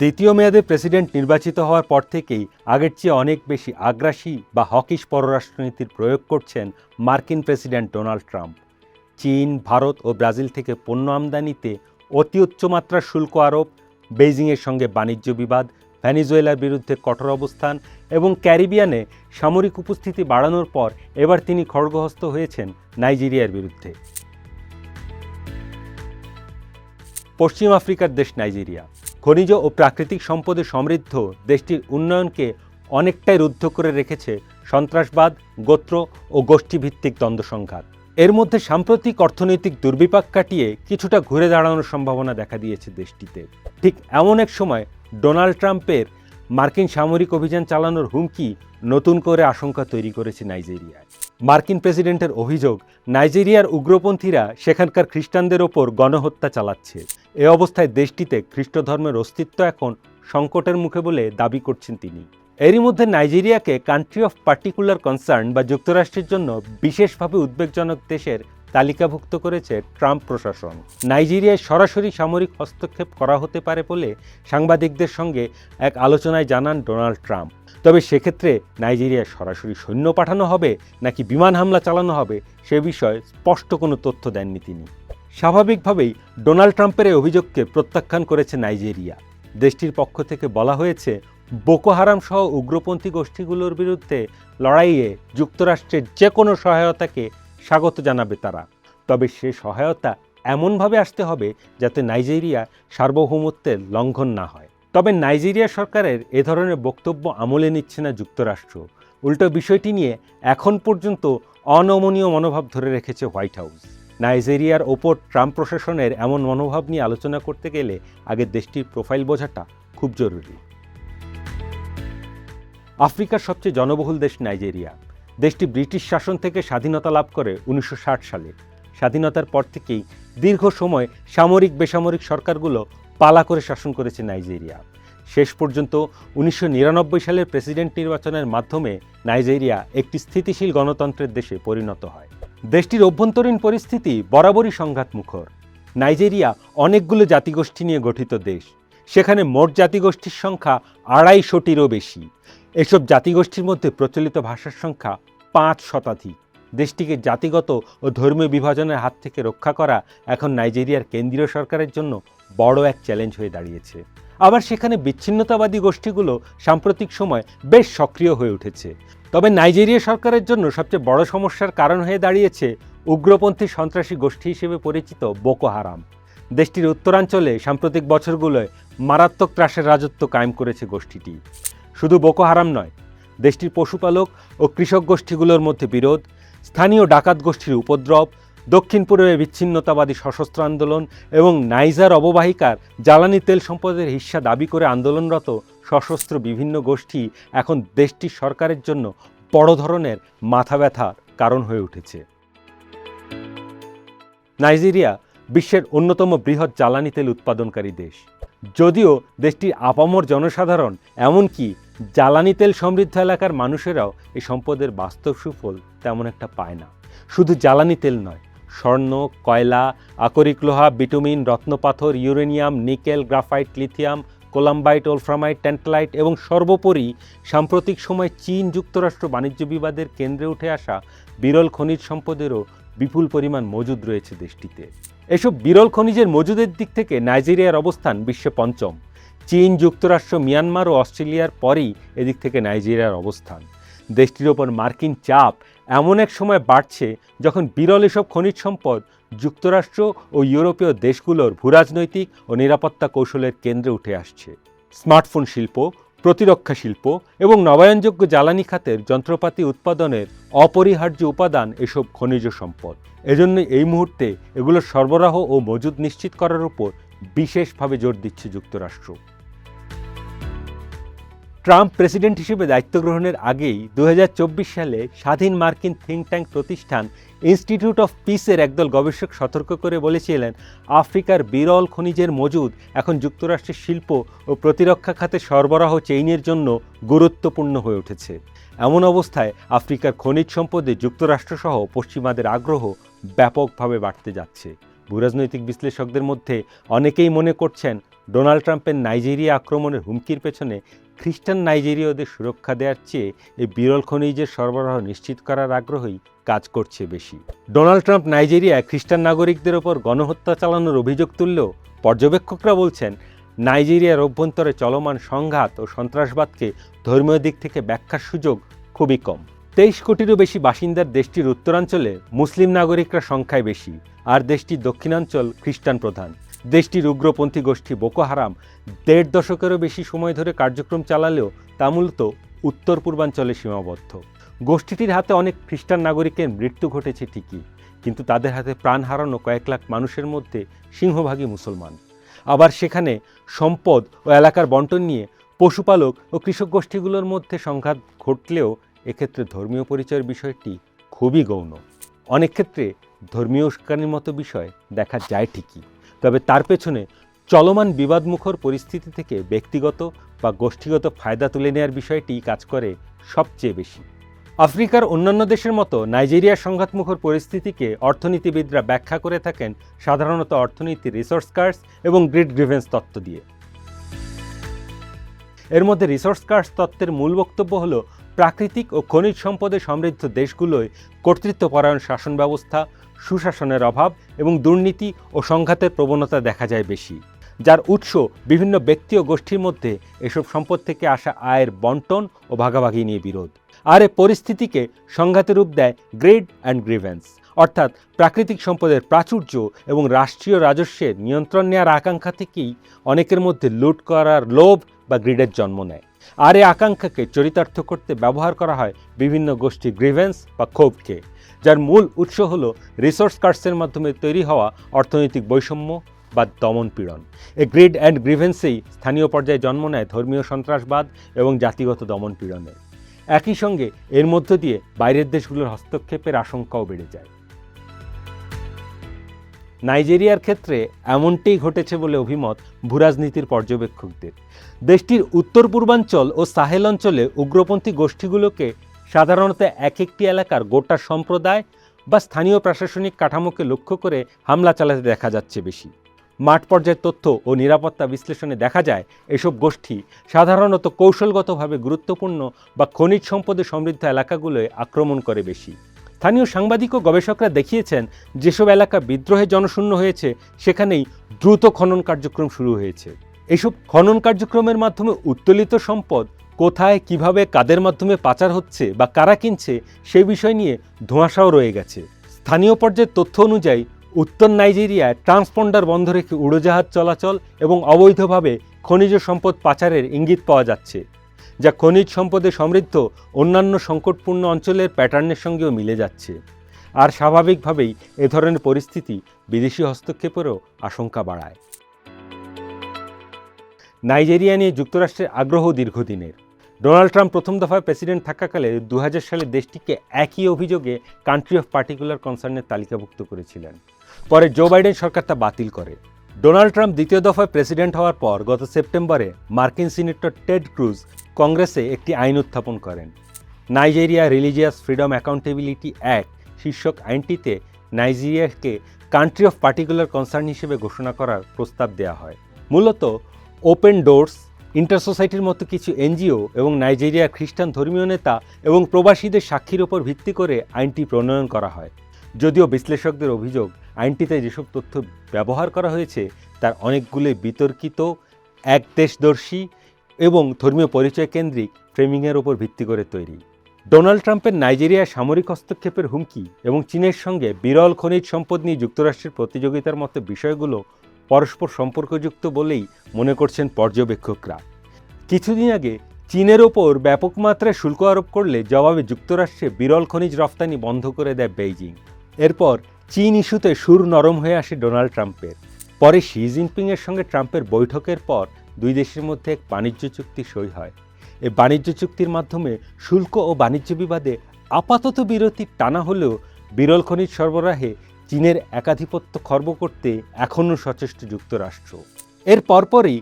দ্বিতীয় মেয়াদে প্রেসিডেন্ট নির্বাচিত হওয়ার পর থেকেই আগের চেয়ে অনেক বেশি আগ্রাসী বা হকিশ পররাষ্ট্রনীতির প্রয়োগ করছেন মার্কিন প্রেসিডেন্ট ডোনাল্ড ট্রাম্প। চীন, ভারত ও ব্রাজিল থেকে পণ্য আমদানিতে অতি উচ্চমাত্রার শুল্ক আরোপ, বেইজিংয়ের সঙ্গে বাণিজ্য বিবাদ, ভেনিজুয়েলার বিরুদ্ধে কঠোর অবস্থান এবং ক্যারিবিয়ানে সামরিক উপস্থিতি বাড়ানোর পর এবার তিনি খড়গহস্ত হয়েছেন নাইজেরিয়ার বিরুদ্ধে। পশ্চিম আফ্রিকার দেশ নাইজেরিয়া। খনিজ ও প্রাকৃতিক সম্পদে সমৃদ্ধ দেশটির উন্নয়নকে অনেকটাই রুদ্ধ করে রেখেছে সন্ত্রাসবাদ, গোত্র ও গোষ্ঠীভিত্তিক দ্বন্দ্ব সংঘাত। এর মধ্যে সাম্প্রতিক অর্থনৈতিক দুর্বিপাক কাটিয়ে কিছুটা ঘুরে দাঁড়ানোর সম্ভাবনা দেখা দিয়েছে দেশটিতে। ঠিক এমন এক সময় ডোনাল্ড ট্রাম্পের মার্কিন সামরিক অভিযান চালানোর হুমকি নতুন করে আশঙ্কা তৈরি করেছে নাইজেরিয়ায়। মার্কিন প্রেসিডেন্টের অভিযোগ, নাইজেরিয়ার উগ্রপন্থীরা সেখানকার খ্রিস্টানদের ওপর গণহত্যা চালাচ্ছে। এ অবস্থায় দেশটিতে খ্রিস্ট ধর্মের অস্তিত্ব এখন সংকটের মুখে বলে দাবি করছেন তিনি। এরই মধ্যে নাইজেরিয়াকে কান্ট্রি অফ পার্টিকুলার কনসার্ন বা যুক্তরাষ্ট্রের জন্য বিশেষভাবে উদ্বেগজনক দেশের তালিকাভুক্ত করেছে ট্রাম্প প্রশাসন। নাইজেরিয়ায় সরাসরি সামরিক হস্তক্ষেপ করা হতে পারে বলে সাংবাদিকদের সঙ্গে এক আলোচনায় জানান ডোনাল্ড ট্রাম্প। তবে সেক্ষেত্রে নাইজেরিয়ায় সরাসরি সৈন্য পাঠানো হবে নাকি বিমান হামলা চালানো হবে সে বিষয়ে স্পষ্ট কোনো তথ্য দেননি তিনি। স্বাভাবিকভাবেই ডোনাল্ড ট্রাম্পের এই অভিযোগকে প্রত্যাখ্যান করেছে নাইজেরিয়া। দেশটির পক্ষ থেকে বলা হয়েছে, বোকো হারাম সহ উগ্রপন্থী গোষ্ঠীগুলোর বিরুদ্ধে লড়াইয়ে যুক্তরাষ্ট্রের যে কোনো সহায়তাকে স্বাগত জানাবে তারা। তবে সে সহায়তা এমনভাবে আসতে হবে যাতে নাইজেরিয়া সার্বভৌমত্বের লঙ্ঘন না হয়। তবে নাইজেরিয়া সরকারের এ ধরনের বক্তব্য আমলে নিচ্ছে না যুক্তরাষ্ট্র। উল্টো বিষয়টি নিয়ে এখন পর্যন্ত অনমনীয় মনোভাব ধরে রেখেছে হোয়াইট হাউস। নাইজেরিয়ার ওপর ট্রাম্প প্রশাসনের এমন মনোভাব নিয়ে আলোচনা করতে গেলে আগে দেশটির প্রোফাইল বোঝাটা খুব জরুরি। আফ্রিকার সবচেয়ে জনবহুল দেশ নাইজেরিয়া। দেশটি ব্রিটিশ শাসন থেকে স্বাধীনতা লাভ করে উনিশশো ষাট সালে। স্বাধীনতার পর থেকেই দীর্ঘ সময় সামরিক বেসামরিক সরকারগুলো পালা করে শাসন করেছে নাইজেরিয়া। শেষ পর্যন্ত উনিশশো নিরানব্বই সালের প্রেসিডেন্ট নির্বাচনের মাধ্যমে নাইজেরিয়া একটি স্থিতিশীল গণতন্ত্রের দেশে পরিণত হয়। দেশটির অভ্যন্তরীণ পরিস্থিতি বরাবরই সংঘাতমুখর। নাইজেরিয়া অনেকগুলো জাতিগোষ্ঠী নিয়ে গঠিত দেশ। সেখানে মোট জাতিগোষ্ঠীর সংখ্যা আড়াইশোটিরও বেশি। এসব জাতিগোষ্ঠীর মধ্যে প্রচলিত ভাষার সংখ্যা পাঁচ শতাধিক। দেশটিকে জাতিগত ও ধর্মীয় বিভাজনের হাত থেকে রক্ষা করা এখন নাইজেরিয়ার কেন্দ্রীয় সরকারের জন্য বড় এক চ্যালেঞ্জ হয়ে দাঁড়িয়েছে। আবার সেখানে বিচ্ছিন্নতাবাদী গোষ্ঠীগুলো সাম্প্রতিক সময় বেশ সক্রিয় হয়ে উঠেছে। তবে নাইজেরিয়া সরকারের জন্য সবচেয়ে বড় সমস্যার কারণ হয়ে দাঁড়িয়েছে উগ্রপন্থী সন্ত্রাসী গোষ্ঠী হিসেবে পরিচিত বোকো হারাম। দেশটির উত্তরাঞ্চলে সাম্প্রতিক বছরগুলোয় মারাত্মক ত্রাসের রাজত্ব কায়েম করেছে গোষ্ঠীটি। শুধু বোকো হারাম নয়, দেশটির পশুপালক ও কৃষক গোষ্ঠীগুলোর মধ্যে বিরোধ, স্থানীয় ডাকাত গোষ্ঠীর উপদ্রব দক্ষিণ পূর্বে বিচ্ছিন্নতাবাদী সশস্ত্র আন্দোলন এবং নাইজার অববাহিকার জ্বালানি তেল সম্পদের হিস্সা দাবি করে আন্দোলনরত সশস্ত্র বিভিন্ন গোষ্ঠী এখন দেশটির সরকারের জন্য বড় ধরনের মাথা ব্যথার কারণ হয়ে উঠেছে। নাইজেরিয়া বিশ্বের অন্যতম বৃহৎ জ্বালানি তেল উৎপাদনকারী দেশ। যদিও দেশটির আপামর জনসাধারণ, এমনকি জ্বালানি তেল সমৃদ্ধ এলাকার মানুষেরাও এই সম্পদের বাস্তব সুফল তেমন একটা পায় না। শুধু জ্বালানি তেল নয় স্বর্ণ, কয়লা, আকরিক লোহা, bitumen, রত্নপাথর, uranium, nickel, graphite, lithium, columbite, wolframite, tantalite এবং সর্বোপরি সাম্প্রতিক সময় চীন যুক্তরাষ্ট্র বাণিজ্য বিবাদের কেন্দ্রে উঠে আসা বিরল খনিজ সম্পদেরও বিপুল পরিমাণ মজুদ রয়েছে দেশটিতে। এসব বিরল খনিজের মজুদের দিক থেকে নাইজেরিয়ার অবস্থান বিশ্বে পঞ্চম। চীন, যুক্তরাষ্ট্র, মিয়ানমার ও অস্ট্রেলিয়ার পরেই এদিক থেকে নাইজেরিয়ার অবস্থান। দেশটির ওপর মার্কিন চাপ এমন এক সময় বাড়ছে যখন বিরল এসব খনিজ সম্পদ যুক্তরাষ্ট্র ও ইউরোপীয় দেশগুলোর ভূরাজনৈতিক ও নিরাপত্তা কৌশলের কেন্দ্রে উঠে আসছে। স্মার্টফোন শিল্প, প্রতিরক্ষা শিল্প এবং নবায়নযোগ্য জ্বালানি খাতের যন্ত্রপাতি উৎপাদনের অপরিহার্য উপাদান এসব খনিজ সম্পদ। এজন্য এই মুহূর্তে এগুলোর সরবরাহ ও মজুদ নিশ্চিত করার উপর বিশেষভাবে জোর দিচ্ছে যুক্তরাষ্ট্র। ট্রাম্প প্রেসিডেন্ট হিসেবে দায়িত্ব গ্রহণের আগেই দু হাজার চব্বিশ সালে স্বাধীন মার্কিন থিঙ্ক ট্যাঙ্ক প্রতিষ্ঠান ইনস্টিটিউট অফ পিসের একদল গবেষক সতর্ক করে বলেছিলেন, আফ্রিকার বিরল খনিজের মজুদ এখন যুক্তরাষ্ট্রের শিল্প ও প্রতিরক্ষা খাতে সরবরাহ চেইনের জন্য গুরুত্বপূর্ণ হয়ে উঠেছে। এমন অবস্থায় আফ্রিকার খনিজ সম্পদে যুক্তরাষ্ট্রসহ পশ্চিমাদের আগ্রহ ব্যাপকভাবে বাড়তে যাচ্ছে। ভূরাজনৈতিক বিশ্লেষকদের মধ্যে অনেকেই মনে করছেন ডোনাল্ড ট্রাম্পের নাইজেরিয়া আক্রমণের হুমকির পেছনে খ্রিস্টান নাইজেরীয়দের সুরক্ষা দেওয়ার চেয়ে এই বিরল খনিজের সরবরাহ নিশ্চিত করার আগ্রহই কাজ করছে বেশি। ডোনাল্ড ট্রাম্প নাইজেরিয়ায় খ্রিস্টান নাগরিকদের ওপর গণহত্যা চালানোর অভিযোগ তুললেও পর্যবেক্ষকরা বলছেন, নাইজেরিয়ার অভ্যন্তরে চলমান সংঘাত ও সন্ত্রাসবাদকে ধর্মীয় দিক থেকে ব্যাখ্যার সুযোগ খুবই কম। তেইশ কোটিরও বেশি বাসিন্দার দেশটির উত্তরাঞ্চলে মুসলিম নাগরিকরা সংখ্যায় বেশি, আর দেশটির দক্ষিণাঞ্চল খ্রিস্টান প্রধান। দেশটির উগ্রপন্থী গোষ্ঠী বোকো হারাম দেড় দশকেরও বেশি সময় ধরে কার্যক্রম চালালেও তা মূলত উত্তর পূর্বাঞ্চলে সীমাবদ্ধ। গোষ্ঠীটির হাতে অনেক খ্রিস্টান নাগরিকের মৃত্যু ঘটেছে ঠিকই, কিন্তু তাদের হাতে প্রাণ হারানো কয়েক লাখ মানুষের মধ্যে সিংহভাগী মুসলমান। আবার সেখানে সম্পদ ও এলাকার বন্টন নিয়ে পশুপালক ও কৃষক গোষ্ঠীগুলোর মধ্যে সংঘাত ঘটলেও এক্ষেত্রে ধর্মীয় পরিচয়ের বিষয়টি খুবই গৌণ। অনেক ক্ষেত্রে ধর্মীয় উস্কানির মতো বিষয় দেখা যায় ঠিকই। তবে তার পেছনে চলমান বিবাদমুখর পরিস্থিতি থেকে ব্যক্তিগত বা গোষ্ঠীগত ফায়দা তুলে নেওয়ার বিষয়টি কাজ করে সবচেয়ে বেশি। আফ্রিকার অন্যান্য দেশের মতো নাইজেরিয়ার সংঘাতমুখর পরিস্থিতিকে অর্থনীতিবিদরা ব্যাখ্যা করে থাকেন সাধারণত অর্থনীতির রিসোর্স কার্ডস এবং গ্রিড গ্রিভেন্স তত্ত্ব দিয়ে। এর মধ্যে রিসোর্স কার্ডস তত্ত্বের মূল বক্তব্য হলো প্রাকৃতিক ও খনিজ সম্পদে সমৃদ্ধ দেশগুলোয় কর্তৃত্বপরায়ণ শাসন ব্যবস্থা সুশাসনের অভাব এবং দুর্নীতি ও সংঘাতের প্রবণতা দেখা যায় বেশি, যার উৎস বিভিন্ন ব্যক্তি ও গোষ্ঠীর মধ্যে এসব সম্পদ থেকে আসা আয়ের বন্টন ও ভাগাভাগি নিয়ে বিরোধ। আর এ পরিস্থিতিকে সংঘাতের রূপ দেয় গ্রেড অ্যান্ড গ্রিভেন্স, অর্থাৎ প্রাকৃতিক সম্পদের প্রাচুর্য এবং রাষ্ট্রীয় রাজস্বের নিয়ন্ত্রণ নেওয়ার আকাঙ্ক্ষা থেকেই অনেকের মধ্যে লুট করার লোভ বা গ্রিডের জন্ম নেয়। আর এই আকাঙ্ক্ষাকে চরিতার্থ করতে ব্যবহার করা হয় বিভিন্ন গোষ্ঠী গ্রিভেন্স বা ক্ষোভকে, যার মূল উৎস হল রিসোর্স কার্ডসের মাধ্যমে তৈরি হওয়া অর্থনৈতিক বৈষম্য বা দমন পীড়ন। এই গ্রিড অ্যান্ড গ্রিভেন্সেই স্থানীয় পর্যায়ে জন্ম নেয় ধর্মীয় সন্ত্রাসবাদ এবং জাতিগত দমন পীড়নের। একই সঙ্গে এর মধ্য দিয়ে বাইরের দেশগুলোর হস্তক্ষেপের আশঙ্কাও বেড়ে যায়। নাইজেরিয়ার ক্ষেত্রে এমনটাই ঘটেছে বলে অভিমত ভূরাজনীতির পর্যবেক্ষকদের। দেশটির উত্তর পূর্বাঞ্চল ও সাহেল অঞ্চলে উগ্রপন্থী গোষ্ঠীগুলোকে সাধারণত এক একটি এলাকার গোটা সম্প্রদায় বা স্থানীয় প্রশাসনিক কাঠামোকে লক্ষ্য করে হামলা চালাতে দেখা যাচ্ছে বেশি। মাঠ পর্যায়ের তথ্য ও নিরাপত্তা বিশ্লেষণে দেখা যায়, এসব গোষ্ঠী সাধারণত কৌশলগতভাবে গুরুত্বপূর্ণ বা খনিজ সম্পদে সমৃদ্ধ এলাকাগুলোয় আক্রমণ করে বেশি। স্থানীয় সাংবাদিক ও গবেষকরা দেখিয়েছেন, যেসব এলাকা বিদ্রোহে জনশূন্য হয়েছে, সেখানেই দ্রুত খনন কার্যক্রম শুরু হয়েছে। এসব খনন কার্যক্রমের মাধ্যমে উত্তোলিত সম্পদ কোথায়, কীভাবে, কাদের মাধ্যমে পাচার হচ্ছে বা কারা কিনছে সেই বিষয় নিয়ে ধোঁয়াশাও রয়ে গেছে। স্থানীয় পর্যায়ের তথ্য অনুযায়ী, উত্তর নাইজেরিয়ায় ট্রান্সপন্ডার বন্ধ রেখে উড়োজাহাজ চলাচল এবং অবৈধভাবে খনিজ সম্পদ পাচারের ইঙ্গিত পাওয়া যাচ্ছে। যা খনিজ সম্পদে সমৃদ্ধ অন্যান্য সংকটপূর্ণ অঞ্চলের প্যাটার্নের সঙ্গেও মিলে যাচ্ছে। আর স্বাভাবিকভাবেই এ ধরনের পরিস্থিতি বিদেশি হস্তক্ষেপেরও আশঙ্কা বাড়ায়। নাইজেরিয়া নিয়ে যুক্তরাষ্ট্রের আগ্রহ দীর্ঘদিনের। ডোনাল্ড ট্রাম্প প্রথম দফায় প্রেসিডেন্ট থাকাকালে দু হাজার সালে দেশটিকে একই অভিযোগে কান্ট্রি অফ পার্টিকুলার কনসার্নের তালিকাভুক্ত করেছিলেন। পরে জো বাইডেন সরকার তা বাতিল করে। ডোনাল্ড ট্রাম্প দ্বিতীয় দফায় প্রেসিডেন্ট হওয়ার পর গত সেপ্টেম্বরে মার্কিন সিনেটর টেড ক্রুজ কংগ্রেসে একটি আইন উত্থাপন করেন। Nigeria religious freedom accountability act শীর্ষক আইনটিতে নাইজেরিয়াকে কান্ট্রি অফ পার্টিকুলার কনসার্ন হিসেবে ঘোষণা করার প্রস্তাব দেওয়া হয়। মূলত ওপেন ডোরস ইন্টার সোসাইটির মতো কিছু এনজিও এবং নাইজেরিয়ার খ্রিস্টান ধর্মীয় নেতা এবং প্রবাসীদের সাক্ষীর ওপর ভিত্তি করে আইনটি প্রণয়ন করা হয়। যদিও বিশ্লেষকদের অভিযোগ, আইনটিতে যেসব তথ্য ব্যবহার করা হয়েছে, তার অনেকগুলি বিতর্কিত, একদেশদর্শী এবং ধর্মীয় পরিচয় কেন্দ্রিক ফ্রেমিংয়ের ওপর ভিত্তি করে তৈরি। ডোনাল্ড ট্রাম্পের নাইজেরিয়া সামরিক হস্তক্ষেপের হুমকি এবং চীনের সঙ্গে বিরল খনিজ সম্পদ নিয়ে যুক্তরাষ্ট্রের প্রতিযোগিতার মতো বিষয়গুলো পরস্পর সম্পর্কযুক্ত বলেই মনে করছেন পর্যবেক্ষকরা। কিছুদিন আগে চীনের ওপর ব্যাপক মাত্রায় শুল্ক আরোপ করলে জবাবে যুক্তরাষ্ট্রে বিরল খনিজ রফতানি বন্ধ করে দেয় বেইজিং। এরপর চীন ইস্যুতে সুর নরম হয়ে আসে ডোনাল্ড ট্রাম্পের। পরে শি জিনপিংয়ের সঙ্গে ট্রাম্পের বৈঠকের পর দুই দেশের মধ্যে এক বাণিজ্য চুক্তি সই হয়। এ বাণিজ্য চুক্তির মাধ্যমে শুল্ক ও বাণিজ্য বিবাদে আপাতত বিরতি টানা হলেও বিরল খনিজ সরবরাহে চীনের একাধিপত্য খর্ব করতে এখনও সচেষ্ট যুক্তরাষ্ট্র। এর পরপরই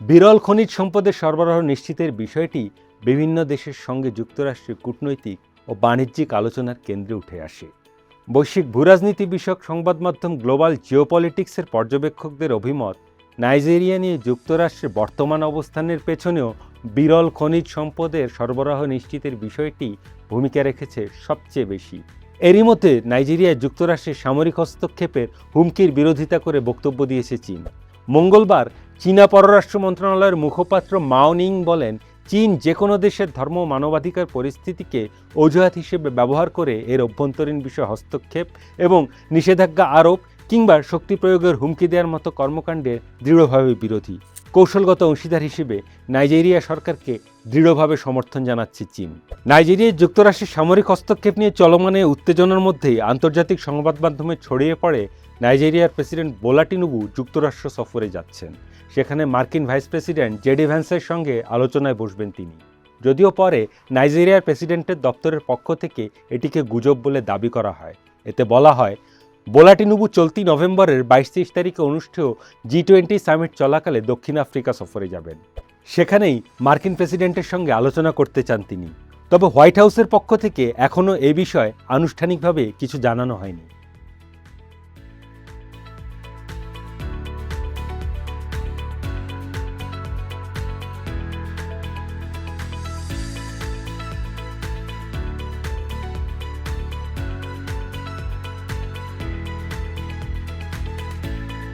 বিরল খনিজ সম্পদের সরবরাহ নিশ্চিতের বিষয়টি বিভিন্ন দেশের সঙ্গে যুক্তরাষ্ট্রের কূটনৈতিক ও বাণিজ্যিক আলোচনার কেন্দ্রে উঠে আসে। বৈশ্বিক ভূরাজনীতি বিষয়ক সংবাদ মাধ্যম গ্লোবাল জিওপলিটিক্সের পর্যবেক্ষকদের অভিমত নাইজেরিয়া নিয়ে যুক্তরাষ্ট্রের বর্তমান অবস্থানের পেছনেও বিরল খনিজ সম্পদের সরবরাহ নিশ্চিতের বিষয়টি ভূমিকা রেখেছে সবচেয়ে বেশি। এরই মধ্যে নাইজেরিয়ায় যুক্তরাষ্ট্রের সামরিক হস্তক্ষেপের হুমকির বিরোধিতা করে বক্তব্য দিয়েছে চীন। মঙ্গলবার চীনা পররাষ্ট্র মন্ত্রণালয়ের মুখপাত্র মাওনিং বলেন, চীন যে কোনো দেশের ধর্ম, মানবাধিকার পরিস্থিতিকে অজুহাত হিসেবে ব্যবহার করে এর অভ্যন্তরীণ বিষয়ে হস্তক্ষেপ এবং নিষেধাজ্ঞা আরোপ কিংবা শক্তি প্রয়োগের হুমকি দেওয়ার মতো কর্মকাণ্ডের দৃঢ়ভাবে বিরোধী। কৌশলগত অংশীদার হিসেবে নাইজেরিয়া সরকারকে দৃঢ়ভাবে সমর্থন জানাচ্ছে চীন। নাইজেরিয়ায় যুক্তরাষ্ট্রের সামরিক হস্তক্ষেপ নিয়ে চলমানে উত্তেজনার মধ্যেই আন্তর্জাতিক সংবাদ মাধ্যমে ছড়িয়ে পড়ে নাইজেরিয়ার প্রেসিডেন্ট বোলাটিনুবু যুক্তরাষ্ট্র সফরে যাচ্ছেন। সেখানে মার্কিন ভাইস প্রেসিডেন্ট জেডি ভ্যান্সের সঙ্গে আলোচনায় বসবেন তিনি। যদিও পরে নাইজেরিয়ার প্রেসিডেন্টের দপ্তরের পক্ষ থেকে এটিকে গুজব বলে দাবি করা হয়। এতে বলা হয় বোলাটিনুবু চলতি নভেম্বরের বাইশ তেইশ তারিখে অনুষ্ঠেয় জি টোয়েন্টি সামিট চলাকালে দক্ষিণ আফ্রিকা সফরে যাবেন। সেখানেই মার্কিন প্রেসিডেন্টের সঙ্গে আলোচনা করতে চান তিনি। তবে হোয়াইট হাউসের পক্ষ থেকে এখনও এ বিষয়ে আনুষ্ঠানিকভাবে কিছু জানানো হয়নি।